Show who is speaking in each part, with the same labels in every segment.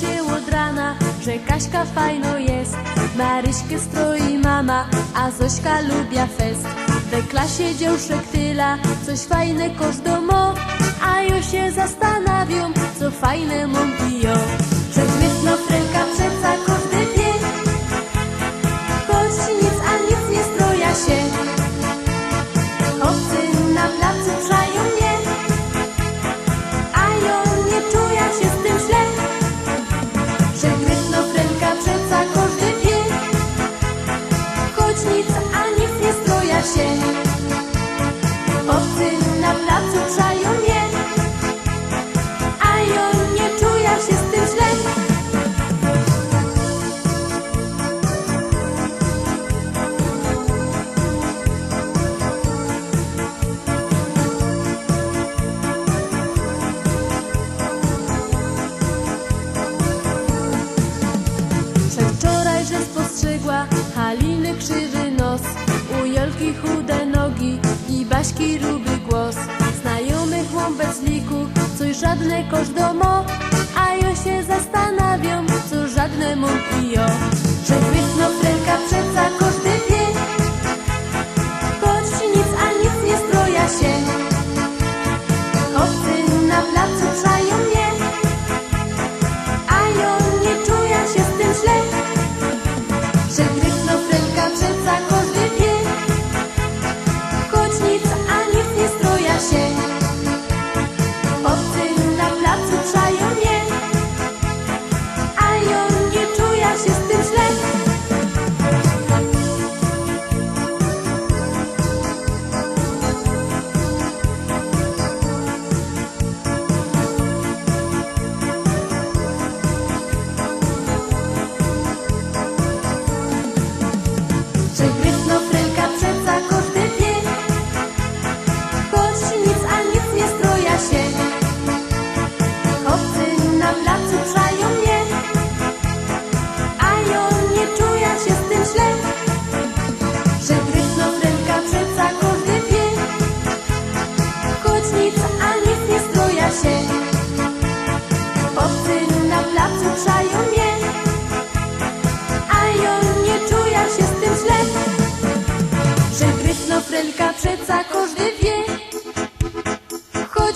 Speaker 1: się od rana, że Kaśka fajno jest. Maryśkę stroi mama, a Zośka lubia fest. We klasie dziełszek tyla, coś fajne kosz domo, a jo się zastanawiam, co fajne mam nic a nic nie stroja się. Haliny krzywy nos U Jolki chude nogi i Baśki ruby głos. Znajomych mam bez liku, coś żadne kosz domo A ja się zastanawiam, co żadne mam pijo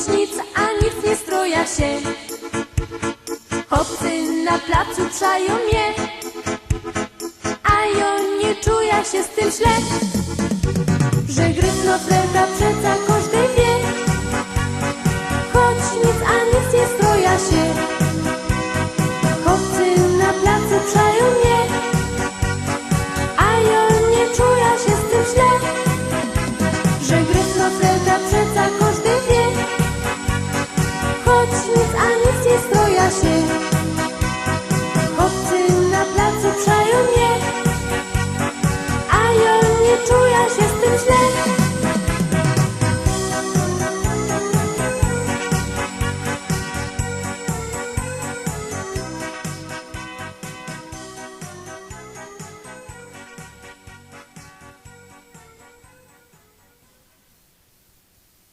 Speaker 1: choć nic a nic nie stroja się. Chłopcy na placu trzają mnie, a ja nie czuję się z tym źle, że gryfno frelka przeca każdy